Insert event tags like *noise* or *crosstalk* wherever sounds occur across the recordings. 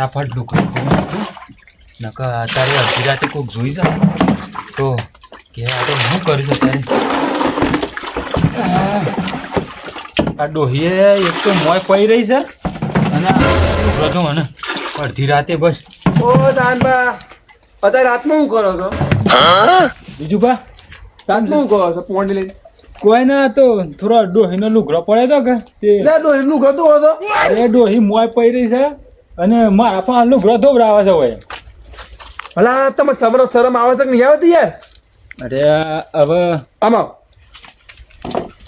ફટાફટ લુકડું ધોઈ નાખું. નકર અત્યારે અડધી રાતે કોઈક જોઈ જાય તો કે આ તો શું કરીશ અત્યારે? આ ડોહીએ એક તો મોય પડી રહી છે અને બધું મને. અડધી રાતે બસ. ઓ દાનબા અત્યારે રાતમાં શું કરો છો? બીજું બા રાતમાં શું કરો છો? પોણી લઈને? કોઈ ના તો થોડો ડોહીનો લુગડો પડે તો કે તે ડોહી નું તો હતો. અરે ડોહી મોય પડી રહી છે. અને મારા પણ લુગડો ધોવડાવે છે હોય ભલા તમે શરમ શરમ આવે છે કે નહીં? આવતી યાર. અરે હવે આમાં.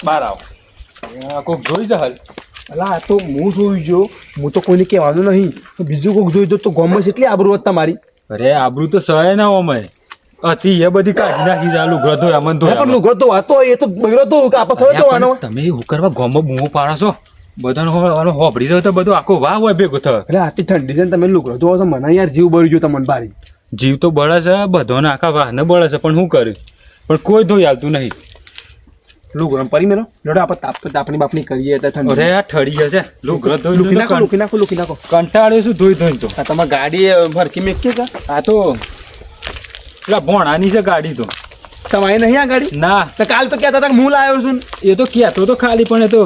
બહાર આવો. આ કોક જોઈ જા હાલ. અલા આ તો હું જોઈ જો હું તો કોઈને કહેવાનું નહીં. બીજું કોઈક જોઈ જો તો ગોમસ એટલી આબરૂ હોત તમારી. અરે આબરૂ તો સહાય ના અમે હતી એ બધી કાઢી નાખી ચાલુ ગ્રધો અમન તો પણ ગ્રધો તો હતો એ તો બગડો તો કે આપણે ખબર તો આનો તમે હું કરવા ગોમો બૂમો પાડો છો? બધાનો આનો હોભળી જાય તો બધું આખો વાહ હોય ભેગો થયો એટલે આટલી ઠંડી છે ને તમે લુકડો. તો તો મને યાર જીવ બળી ગયો તમને બારી. જીવ તો બળે છે બધોને આખા વાહને બળે છે પણ શું કર્યું પણ કોઈ ધોઈ આવતું નહીં. લુગરમ પરી મેલો? લડો આપણે તાપ તો તાપની બાપની કરીએ તો અરે ઠંડી આ ઠડી જશે લુગડો ધોઈ લુકી નાખો લુકી નાખો લુકી નાખો. કંટાળ્યો છું ધોઈ ધોઈને તો. આ તમારી ગાડી ફરકી કે? આ તો પેલા ભોણાની છે ગાડી તો. તમારી નહીં આ ગાડી ના. તો કાલ તો કહેતા હતા હું લાવ્યો છું. એ તો કહેતો તો ખાલી પણ એ તો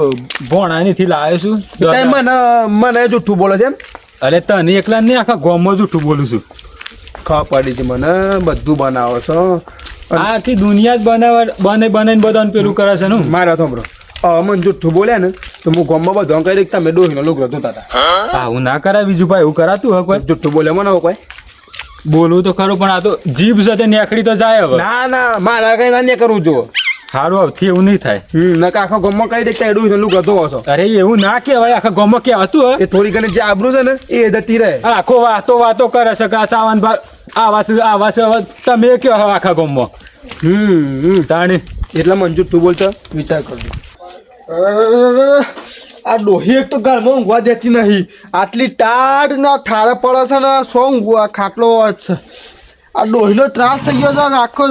ભોણાનીથી લાવ્યો છું. મને મને જુઠ્ઠું બોલે છે એમ? અરે તને એકલા નહીં આખા ગોમમાં જૂઠું બોલું છું. ખબર પડી છે મને બધું બનાવો છો. આખી દુનિયા જ બનાવવા બને બનાવીને બધાને પેલું કરે છે ને મારા થોમરો અમન જુઠ્ઠું બોલ્યા ને તો હું ગોમમાં બધો દઈશ તમે ડોહીનો લોકો ધોતા હા? હું ના કરાય બીજું ભાઈ એવું કરાતું હવે કોઈ? જુઠ્ઠું બોલ્યા મને કોઈ? બોલવું તો ખરું પણ આ તો જીભ સાથે નેકડી તો જાય હવે. ના ના મારા કઈ ના નહીં કરવું જો સારું આવતી એવું નહીં થાય. હમ નકા આખા ગોમમાં કઈ દેખતા એડું લુગડો ધોવો છો અરે એવું ના કહેવાય આખા ગામમાં કે હતું હે. એ થોડી ઘણી જે આબરૂ છે ને એ જતી રહે. આખો વાતો વાતો કરે છે કે આ સાવન ભા આવા છે આવા છે તમે કયો આખા ગામમાં હમ હમ. તાણી. એટલે મને તું બોલતો વિચાર કરજો. આ ડોહી એક તો ઘરમાં ઊંઘવા દેતી નહીં. આટલી ટાઢ ના ઠારે પડે છે ને સો ઊંઘવા? ખાટલો છે. આ ડોહીનો ત્રાસ થઈ ગયો છે આખો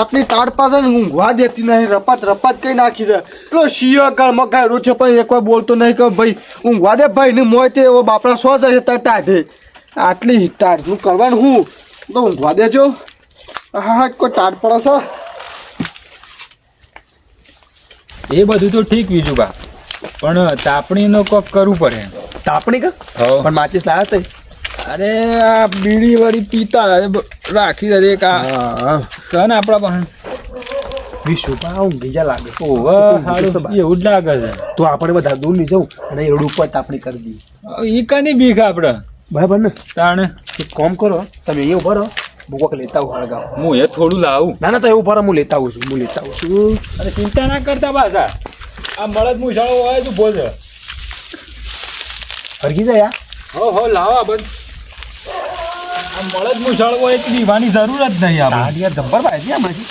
આટલી ટાઢ પાસે ઊંઘવા દેતી નહીં. રપાત રપાત કઈ નાખી દે તો શિયો ઘરમાં ગાયડો છે પણ એક કોઈ બોલતો નહીં કે ભાઈ, ઊંઘવા દે ભાઈ, ને મોય તે એવો બાપરા સો જાય તાર ટાઢે. આટલી ટાઢનું કરવાનું હું? તો ઊંઘવા દેજો. હા હા, કોઈ ટાઢ પડે છે? એ બધું તો ઠીક બીજું બા પણ તાપણીનો કોક કરવું પડે. તાપણી કે? હવ. પણ માચીસ લાવ્યા તે અરે આ બીડી વળી પીતા અરે બ- રાખી દે એક આ. સન આપણા પાસે. વિશુભા ઊંઘી જા લાગે. ઓવે હારું. એવું જ લાગે છે. તો આપણે બધા દૂર નહીં જવું અને એ રોડ ઉપર તાપણી કરી દઈએ ઈ કની બીક આપણે બરાબર ને? તાણે. એક કામ કરો તમે અહીંયા ઊભા રહો. હું લેતા આવું હળગાવ હું એ થોડું લાવું. ના ના તો એવું ઊભા રહો હું લેતા આવું છું હું લેતા આવું છું. અરે ચિંતા ના કરતા પાછા. આ મળદ મુશાળો હોય તો બોલ હરગી જાય હો હો લાવા બંધ. આ મળદ મુશાળો હોય એક દીવાની જરૂર જ નહીં આપણે યાર જબ્બર ભાઈ છે આમાંથી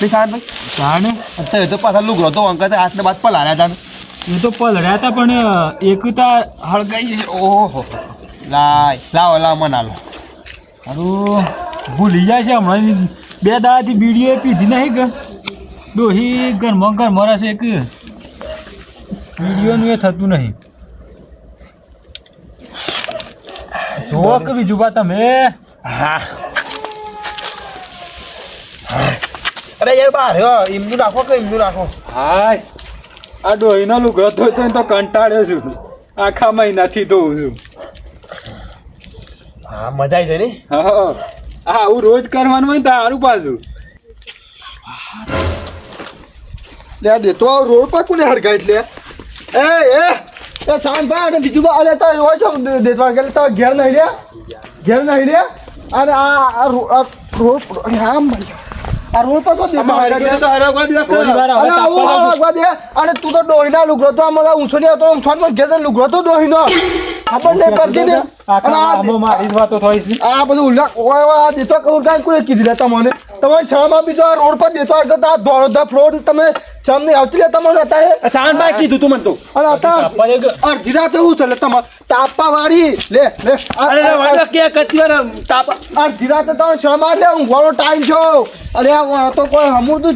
નહીં સાહેબ ભાઈ અત્યારે તો પાછા લુગડો તો અંકત હાથને બાદ પર લાવ્યા હતા એ તો પલડ્યા હતા પણ એકતા હળગાઈ ઓહો. લાય લાવો લાવો મને આલો હારું. ભૂલી જાય છે હમણાં બે દાડાથી બીડીઓ પીધી નહીં કે? ડોહી ઘરમાં ઘરમાં રહેશે એક. વિડીયોનું એ થતું નહીં. કે બીજું બા તમે. હા. અરે યાર બહાર હો એમનું રાખો કે એમનું રાખો? હાય. આ ડોહીનો લુગડો ધોતો તો કંટાળ્યો છું. આખા મહિનાથી ધોઉં છું. હા મજા આવી જાય ને. હા. હા આવું રોજ કરવાનું હોય ને તો સારું પાછું. લે દે તો રોડ પર કોને હડકાય એટલે? એ એ એ સાન ભાઈ અને બીજું બા અલે તો હોય છે દેતવા કે તો ઘેર નહીં રે? ઘેર નહીં રે? અને આ રોડ હા મળી આ રોડ પર તો અને તું તો ડોહીના લુગડો તો આમાં ઊંચો નહીં હતો આમ છોડમાં ઘેર લુગડો તો ડોહીનો. ખબર નહીં પડતી ને. અને આ મારી વાતો થઈ છે. આ બધું ઉલ્લા ઓય ઓય આ દેતો કઉર કાંઈ કીધી લે તમને. તમારે છ માં બીજો આ રોડ પર દેતો આવતો આ દોડો ધ ફ્લોર તમે શરમ નહીં આવતી લે તમને અત્યારે. ચાંદભાઈ કીધું તું મને તો. અને અત્યારે તાપવા દે કે- અડધી રાતે હું ચાલે તમારે. તાપા વાળી લે. લે અરે વાડો કે કતી વાર તાપા અડધી રાતે તમે શરમ આ લે ઊંઘવાનો ટાઈમ છો. અરે આ તો કોઈ હમું તો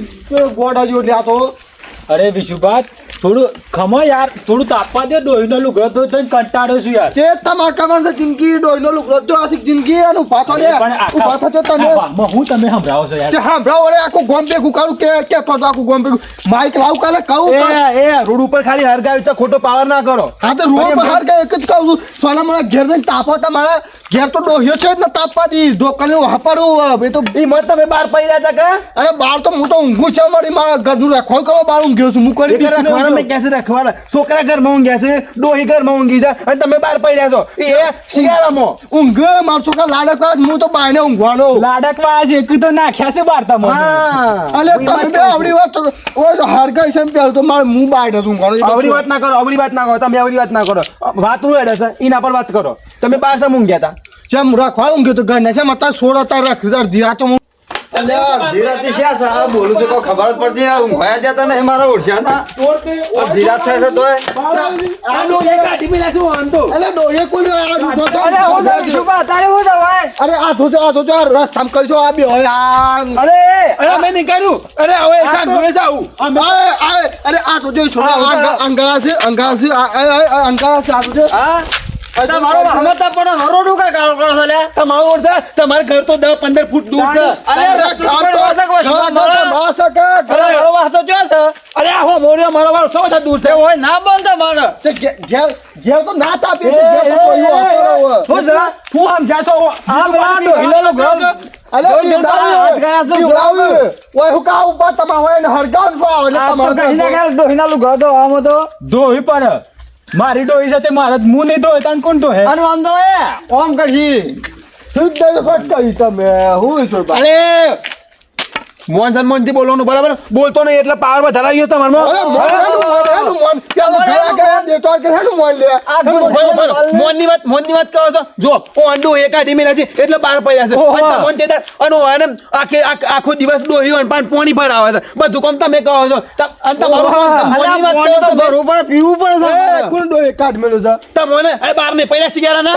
ગોડા જો લે તો. અરે વિશુભાત થોડું ખમો યાર થોડું તાપવા દે ડોહીનો લુગડો તો થઈને કંટાળ્યો છું યાર. તે તમાર છે જિંદગી ડોહીનો લુગડો તો આશિક જિંદગી અને ઊભા થો લે. પણ આખા- ઊભા થો તમે. હું તમે સંભળાવો છો યાર? તે સાંભળો વળે આખું ગોમ ભેગું કરું કે કે તો તો આખું ગોમ ભેગું. માઈક લાવ કાલે કહું એ એ રોડ ઉપર ખાલી હરગાવી છે ખોટો પાવર ના કરો. હા તો રોડ પર હરગાવી એક જ કહું છું. સોના મારા ઘેર જઈને તાપો તમારા ઘેર તો ડોહ્યો છે ને તાપવા દી દોકાને હપાડું એ તો એ મત તમે બાર પડી રહ્યા કા? અરે બાર તો હું તો ઊંઘું છે મારી મારા ઘરનું રાખવા કરો બાર ઊંઘ્યો છું. હું કરી રખવાના મેં કેસે રાખવાના? છોકરા ઘરમાં ઊંઘ્યા છે ડોહી ઘરમાં ઊંઘી છે અને તમે બાર પડી રહ્યા છો. એ શિયાળામાં. ઊંઘ માર છોકરા લાડકવા હું તો બાયને ઊંઘવાનો. લાડકવા આજ એક તો નાખ્યા છે વાર્તા તમે અલે તમે આવડી વાત ઓ હરગાઈ છે પેલ તો મારે હું જ ઊંઘવાનો. આવડી વાત ના કરો આવડી વાત ના કરો તમે આવડી વાત ના કરો. વાત હું એડે છે એના પર વાત કરો. તમે બાર સામે ઊંઘ્યા હતા જેમ રાખવા ઊંઘ્યો તો ઘર ને છે મતા સોળ હતા રખ ધીરા તો હું ધીરાથી છે સારા બોલું છું કોઈ ખબર જ પડતી ઊંઘાયા જતા નહીં મારા ઓળખ્યા હતા. ધીરાજ થાય છે તોય. આ ડોહી કાઢી મેલા છે વાંધો એટલે ડોહે કોઈ આ ઊભો તો અરે હું શુભા તારે હું અરે આ જોજો આ જોજો આ રસ્તામાં કરજો આ બે હોય આ અરે અરે મેં નીકળ્યું. અરે હવે અરે અરે આ જોજો છોકરા અંગારા છે અંગારા છે અંગારા છે આ હા? પણ હરોડું કાળો કરો લે તમારું ઓળખા? તમારે ઘર તો દસ પંદર ફૂટ દૂર છે. અરે વાસક વાસક. અરે હરો વાસતો ચો છે? અરે આ હો મોર્યો મારો વાળો સો બધા દૂર છે? હોય ના બોલતા મારે. ઘેર ઘેર તો ના તાપી ઘેર તો કોઈ હોય. શું છે? હું સમજાશો આ પેલા ડોહીલો લુગડો અલે હાથ ગયા તો ઓય હું કા ઉપર તમારે હોય ને હરગાવ સો એટલે તમારે ડોહીના લુગડો તો આમ તો. દોહી પર મારી ડોહી સાથે મારા હું નહીં ધોય તને કોણ દોહે અને આમ ધોય ઓમ કરશી. શુદ્ધ શોટ કરી તમે? હું છું અરે મોહન સન્મોહનથી બોલવાનું બરાબર? બોલતો નહીં એટલે પાવર વધારે ગયો બરોબર. મોહનની વાત મોહનની વાત કરો છો? જો હું અંડો એક આધી મેલા એટલે બહાર પડ્યા છે અને તે અને આને આખે આખ- આખો દિવસ ડોહી હોય ને પાછું પોણી પર આવે છે. બધું કામ તમે કહો છો. ત- અને તમારું મોહનની વાત કરો તો છો ભરવું પડે પીવું પણ છે. કોણ ડોહે કાઢ મેલો છે? તમને એ બાર ને? પહેલા સિગારા ના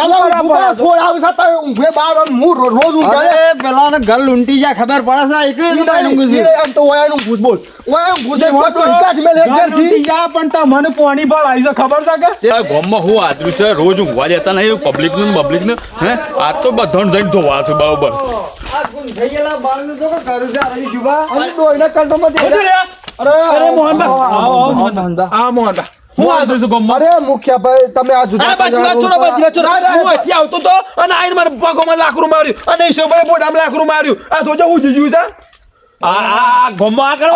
છોડ આવે છે, તારે ઊંઘે બાર હું રો- રોજ ઊંઘે. પેલા ઘર લૂંટી જાય ખબર પડે છે એક ઓયાનું ભૂત બોલ. ઓયાનું ભૂત બોલ, કોઈ ડોહી એક ઘર ઘરથી. તૂટી પણ તમને પાણી બળ આવી છે ખબર છે કે? આ ગામમાં હું આદરું છે રોજ ઊંઘવા દેતા નહીં પબ્લિકનું પબ્લિકનું હે? આ તો બધાને જઈને ધોવા છે બરોબર. આ ગુમ થઈ ગયેલા બાળનું તો કોઈ કરું છે આ શુભા અને ડોહીના કંઠોમાં દે. અરે, અરે આવો આવો આ મોહનબા હું આદરું છું ગામમાં? અરે મુખિયાભાઈ તમે આ જુદા અરે છોડો બાજુ છોડો હું અહીંથી આવતો તો અને આઈને મારા લાકડું માર્યું. અને ઈશ્વરભાઈ બોડામાં લાકડું માર્યું. આ સોજો હું જીજ્યું છે. આ કરો.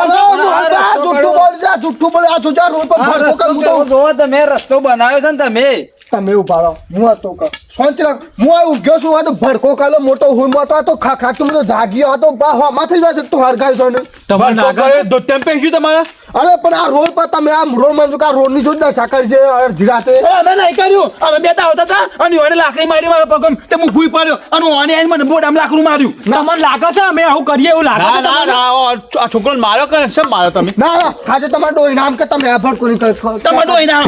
કરું તમે રસ્તો બનાવ્યો છે ને તમે. તમે ઊભા હું હતો ક શાંતિ રાખ હું આ ઉગ્યો છું આ તો ભડકો કાલો મોટો હું હતો તો ખા ખાતું બધો જાગ્યો હતો બા હો માથે છે તું હરગાઈ છો ને તમારે ના દો ટેમ ટેમ્પે શું તમારે? અરે પણ આ રોડ પર તમે આ રોડમાં કે આ રોડની જો દશા કરી છે અરે ધીરાતે અમે નહીં કર્યું. અમે બે તા આવતા હતા અને ઓને લાકડી મારી મારા પગમ તે હું ભૂઈ પડ્યો અને ઓને આઈને મને આમ લાકડું માર્યું. તમને લાગે છે અમે આવું કરીએ એવું લાગે ના છે ના ના આ છોકરો માર્યો કરે છે માર્યો તમે? ના ના આજે તમારે ડોઈ નામ કે તમે આ ભડકો ની કર તમે ડોઈ નામ.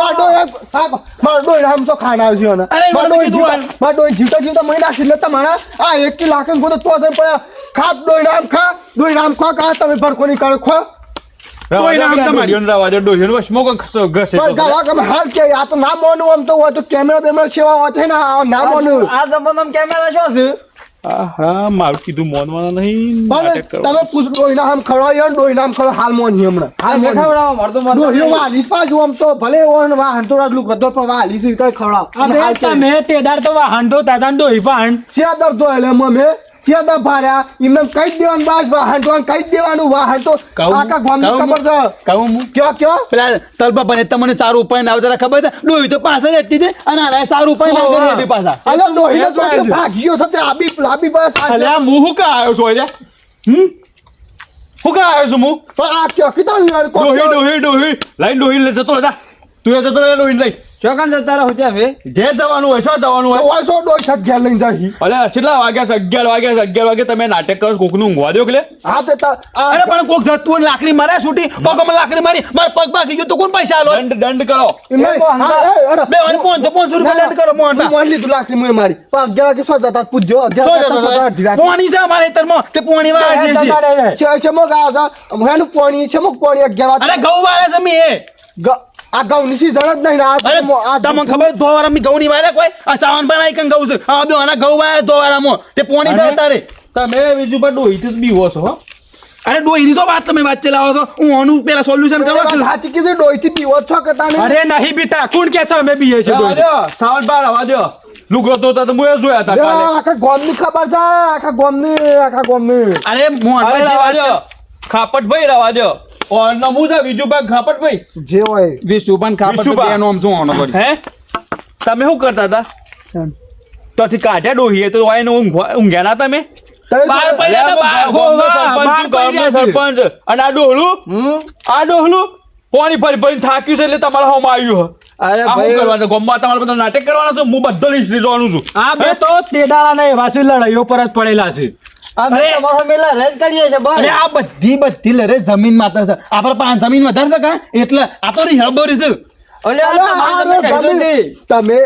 મારો ડોઈ હા મારો ડોઈ નામ તો ખાના આવજો ને અરે, મારો મને ડોઈ કીધું જીવતા- ડોઈ જીવતા જીવતા મહી એટલે તમારા આ એક કી લાખ ગોતો તો જ પડ્યા. ખા ડોઈ નામ ખા ડોઈ નામ ખા કા તમે ભડકો ની કરો ખો રવા દો, નામ તમારી. રવા દો, પણ ગાવા હાલ કે આ તો ના મોનું આમ તો હોય તો કેમેરા બેમેરા સેવા હોત હે ને આ ના મોનું આ જમાનામાં કેમેરા શું છે હા મારું કીધું મોનવાના નહીં પણ. તમે પૂછ ડોહીના આમ ખવડાવ્યો ને ડોહીના આમ ખવડાવ હાલ મોન છે હમણાં હાલ મેં મોન ખવડાવવા મળતો મત ડોહીઓ વાલી પાછું આમ તો ભલે ઓન વા હંતો એટલું કરતો પણ વાલી છે કઈ ખવડાવ. તમે તે દાડ તો વા હંતો તાતા ડોહી વાહન સિયાદર તો એટલે મમે સિયાદર ભાર્યા એમને કઈ દેવાનું બાસ વાહન તો કઈ દેવાનું વાહન તો. આખા ગામની ખબર છે. કહું હું. કયો કયો? પેલા તલપા બને તમને સારું ઉપાય ના આવતા ખબર છે? ડોહી તો પાછળ રહેતી દે અને આ સારું ઉપાય ના કરી એ પાછા. અલે ડોહી તો ભાગ્યો છે તે આબી લાબી બસ આ અલ્યા હું હું કા આવ્યો છું અહીંયા? હમ? હું કા આવ્યો છું હું? પણ આ કયો કીધું ડોહી ડોહી ડોહી. લાઈન ડોહી લે જતો હતા તું એ જતો રહે ડોહી લઈ. ચોકન જતા રહો ત્યાં હવે? ઘેર જવાનું હોય શું જવાનું હોય? ઓય સો છત લઈને જાય અલે કેટલા વાગ્યા છે? અગિયાર વાગ્યા છે અગિયાર વાગે તમે નાટક કરો કોકનું ઊંઘવા દો એટલે. હા તે અરે પણ કોક જતું ને લાકડી મારે છૂટી. પગમાં લાકડી મારી મારા પગ ભાગી ગયો તો કોણ પૈસા આલો? દંડ દંડ કરો. બે વાર પાંચસો પાંચસો રૂપિયા દંડ કરો મોન હું મોહન લીધું લાકડી મુએ મારી. પણ અગિયાર વાગે શું જતા? પૂછજો અગિયાર વાગે પોણી છે અમારે ખેતરમાં? તે પોણી વાળા છે. છે છે મગ આ જા હમણાંનું પોણી છે મો પોણી અગિયાર વાગે. અરે ઘઉં વાળા છે મેં એ. ગ- આ ગૌ season જ નહીં ને આ મો- તમને ખબર ધો મી મેં ઘઉં ની વાળા કોઈ? આ સાવન બનાવી કઈ ઘઉં છે? આ બે આના ઘઉં વાયા ધો વાળામાં તે પોણી છે તારે તમે બીજું પણ ડોહીથી જ બીવો છો હો. અરે ડોહી તો વાત તમે વાત ચલાવો છો. હું આનું પેલા સોલ્યુશન કરો છું. સાચી કીધી ડોહીથી પીવો જ છો કે તાને અરે નહીં બીતા. કોણ કે છે અમે બીએ છે રવા દ્યો, સાવન બાર રવા દ્યો. લુગડો તો તો મુએ જોયા હતા લે, કાલે. આખા ગોમની ખબર છે આખા ગોમની આખા ગોમની. અરે મોહન ભાઈ રવા વાત દ્યો. ખાપટ ભાઈ રવા દ્યો. જે હોય. શું પડી હે? તમે શું કરતા હતા? તોથી કાઢ્યા ડોહીએ તો ઊંઘ્યા ના તમે? સરપંચ, અને આ ડોહલું? આ ડોહલું? પાણી ફરી ફરી થાક્યું છે એટલે તમારા હોમ આવ્યું અરે ભાઈ. કરવાનું ગામમાં તમારે બધા નાટક કરવાના છે? હું બધો હિસ્ટ્રી લીધવાનું છું. આ બે તો તેડાળા નહીં વાસી લડાઈઓ પર જ પડેલા છે. અમે તમારો મેલા રજ કરીએ છે બસ. આ બધી બધી લરે જમીન માત્ર છે. આપણે પાંચ જમીન વધારે છે એટલે આ તો હળબરી છે. અલે આ અરે, તમારે આ તમે.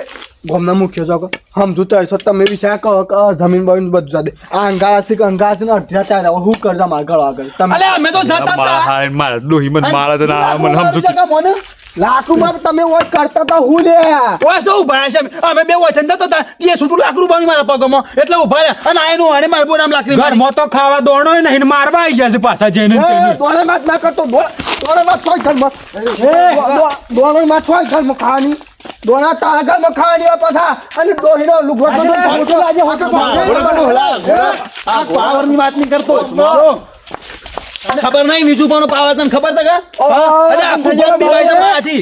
ગોમના મુખ્ય છો સમજુ તો છો તમે વિચાર કરો કે જમીન બમીન બધું જાદે આ અંગારા છે કે અંગારા છે ને અડધી રાતે આવ્યા. હવે હું કરજા માર આગળ? તમે અમે તો જતા હતા. મારા ડોહી મને મારા તો ના મને સમજુ મોને. તમે વોટ કરતા હતા હું લે. ઓય શું ઊભા છે? અમે? અમે બે હોય જતા હતા તે છૂટું લાખ રૂપિયા મારા પગમાં? એટલે ઊભા રહ્યા. અને આયનું અને મારા બોરામ લાકડી મારી. ઘરમાં તો ખાવા દોડો નહીં ને મારવા આવી ગયા પાછા જઈને તેને. ના કરતો. દોડે માં છોય ઘરમાં. દોડે માં છોય ઘરમાં ખાવાની. દોડા તારા ઘરમાં ખાવાની પાછા. અને ડોહીનો લુગડો તો મોટો લાગે હોતો પાવરની વાત નહીં કરતો. મારો. ખબર નહીં બીજું પણ પાવર તને ખબર છે કે? હા? અલે આખું ગામ બીવાય છે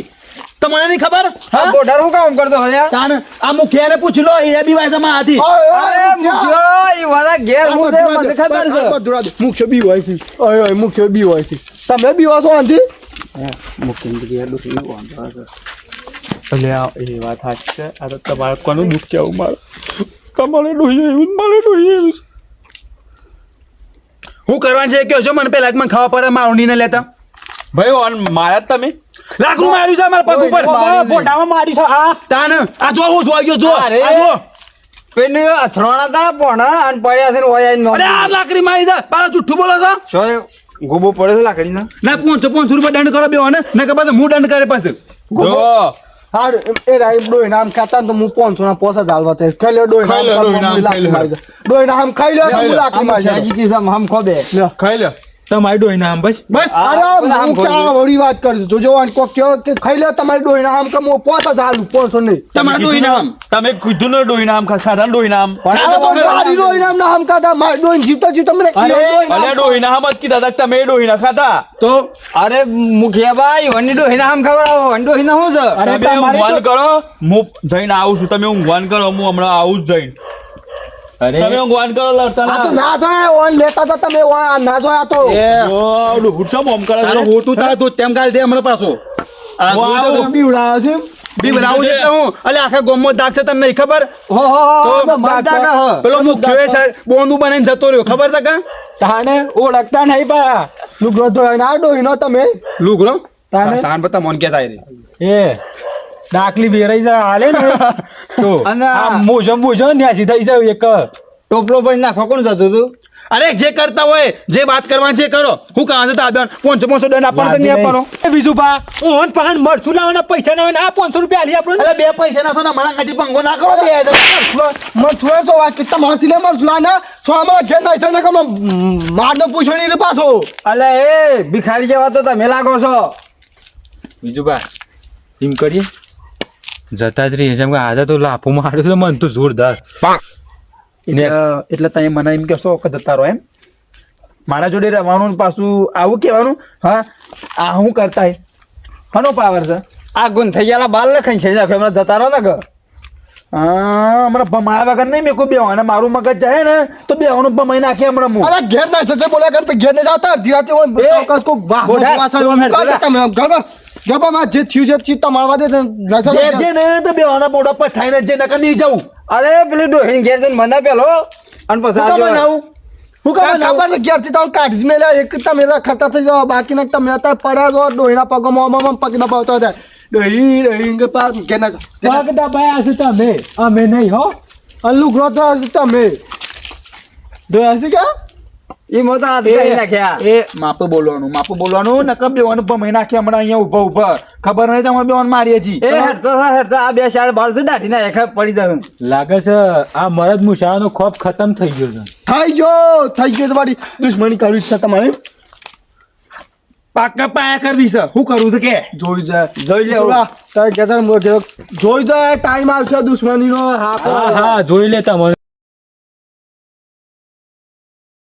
તમને નહીં ખબર? હા? બોર્ડર હું કામ કરતો હલ્યા તાન આ મુખિયાને પૂછી લો એ બીવાય છે મારાથી અરે મુખ્યો ઈ વાળા ઘેર હું છે મને ખબર છે. મુખ્ય બી હોય છે. ઓય ઓય મુખ્ય બી હોય છે. તમે બી છો આંધી એટલે આ એ વાત સાચી છે. આ તો તમારે કોનું દુઃખ કેવું મારું તમારે ડોઈએ એવું મારે ડોઈએ એવું. હું કરવાનું છે કે જો મને પેલા મને ખાવા પડે મારું નહીં લેતા. ભાઈ ઓન માર્યા જ તમે? લાકડું માર્યું છે મારા પગ ઉપર. ફોટામાં માર્યું છે આ તાન આ જો હું જોઈ ગયો જો. અરે. આ જો. પેને અથડાણા તા પોણા અને પડ્યા છે ને ઓય આઈને અરે આ લાકડી મારી દે પાછા જુઠ્ઠું બોલો છો? છો ગોબો પડે છે લાકડીના? ના પાંચસો પાંચસો રૂપિયા દંડ કરો બે ને ને કે પાછા હું દંડ કરે પાછું. જો. હાર એ રાઈ ડોઈ નામ ખાતા તો હું પાંચસો ના પોસા ચાલવા તે ખાઈ લે ડોઈ ખાઈ લે, ડોઈ નામ ખાઈ લે. ડોઈ નામ ખાઈ લે ખાઈ હું લે. લાકડી મારી શાજી કી સમ હમ ખોબે. ખાઈ લે. તમારી ડોઈ નામ બસ. બસ અરે હું ક્યાં વળી વાત કરીશ? જોજો આને કોક કહો કે ખાઈ લે તમારી ડોઈ નામ કે હું પોતા ચાલુ પોસો નહીં. તમારી ડોહી નામ તમે કીધું ને નામ ખા સાધન ડોહી નામ અરે મારી ડોઈ નામ ના હમ ખાતા મારી ડોઈ જીવતો જીવતો મને ડોઈ નામ અલે જ કીધા તા તમે ડોઈના ના ખાતા. તો? અરે મુખિયા ભાઈ વની ડોઈના આમ ખબર આવો વની ડોહીના હું છે અરે તમે તમારી ઊંઘવાન કરો હું જઈને આવું છું. તમે ઊંઘવાન કરો હું હમણાં આવું જ જઈને. તમે ઊંઘવાન કરો લડતા તો ના. ના ઓન લેતા તો તમે ના જોયા તો. એ. ઓ, ડોહું કરે છે? હોતું થાય તો તેમ ગાલ દે હમણાં પાછો. આ તો તો છે? બી છે એટલે હું. અલે આખા ગામમાં દાગ છે તને નહીં ખબર? હો હો હો તો મરતા પેલો મુખ્ય સર બોંદું બનાવીને જતો રહ્યો. ખબર છે કા? તાને ઓળખતા નહીં પા. લુગડો ધોઈને આ ડોઈ નો તમે. લુગડો? તાને? સાન બતા મન કે એ. ડાકલી વેરાઈ જાય હાલે ને. *laughs* તો અને આ- આ મોજો મોજો ન્યાસી થઈ જાય એક. ટોપલો પણ નાખવા કોણ જતું તું અરે જે કરતા હોય જે વાત કરવાની છે કરો. હું કાં જતા આવ્યો પાંચસો પાંચસો દંડ આપવાનો નહીં આપવાનો? એ બીજું પા ઓન પાન મરચું લાવવાના પૈસા ના હોય આ પાંચસો રૂપિયા આલી આપણને અરે બે પૈસા ના છો ને મારા ખાતી પંગો ના કરો બે મન છુએ તો વાત કિતા મારસી લે મર છુઆ ના છો આમાં ઘેર ના છે ને કમ મારનો પૂછણી રે પાછો. અલે એ ભિખારી જેવા તો તમે લાગો છો. બીજું પા એમ કરીએ. જતા જ રહીએ જેમ કે આજે તો લાફો માર્યો તો મન તો જોરદાર એટલે એટલે તમે મને એમ કહેશો કે જતા રહો એમ મારા જોડે રહેવાનું પાછું આવું કહેવાનું હા આ હું કરતા હનો પાવર છે આ ગુણ થઈ ગયા બાલ લખાઈ છે હમણાં જતા રહો ને ઘર હા હમણાં ભમાયા વગર નહીં મેં કોઈ બે અને મારું મગજ જાય ને તો બે ભમાઈ નાખે હમણાં હું અરે ઘેર ના છે બોલે કર ઘેર ને જાતા અડધી રાતે વાહ તમે ઘર ગબામાં જે થયું છે ચિત્તા મારવા દે જે જે ને તો બેવાના મોઢા પર થઈને જે નકર નહીં જવું અરે પેલી ડોહીન ઘેર જઈને મને પેલો અને પછી હું બનાવું? હું કહું ખબર છે ઘેરથી તમે કાઢી મેલા એક તમે ખતર થઈ જાવ બાકીના તમે અત્યારે પડ્યા છો ડોહીના પગમાં મમ પગ દબાવતો હતા. ડોહી ડોહી કે પાસ કે ના પગ દબાયા છે તમે? અમે નહીં હો. અલ્લુ ગ્રોથ તમે? ડોહી છે કે? ઈ મો તો હાથ કરી નાખ્યા. એ માપ બોલવાનું માપ બોલવાનું નકર બેવાનું ભમાઈ નાખ્યા હમણાં અહીંયા ઊભા ઊભા. ખબર નહીં તમારે બેવાન મારીએ છીએ. એ હેડતો હેડતો આ બે શાળ બાર છે દાઢી ના એકા પડી જાય લાગે છે આ મરદ મુશાળાનો ખોફ ખતમ થઈ ગયો છે. થઈ ગયો થઈ ગયો તમારી દુશ્મની કરવી છે તમારે. પાકા પાયા કરવી છે. શું કરવું છે કે? જોઈ જાય જોઈ લે તારે કહેતા જોઈ જાય ટાઈમ આવશે દુશ્મનીનો. હા હા હા. જોઈ લે તમે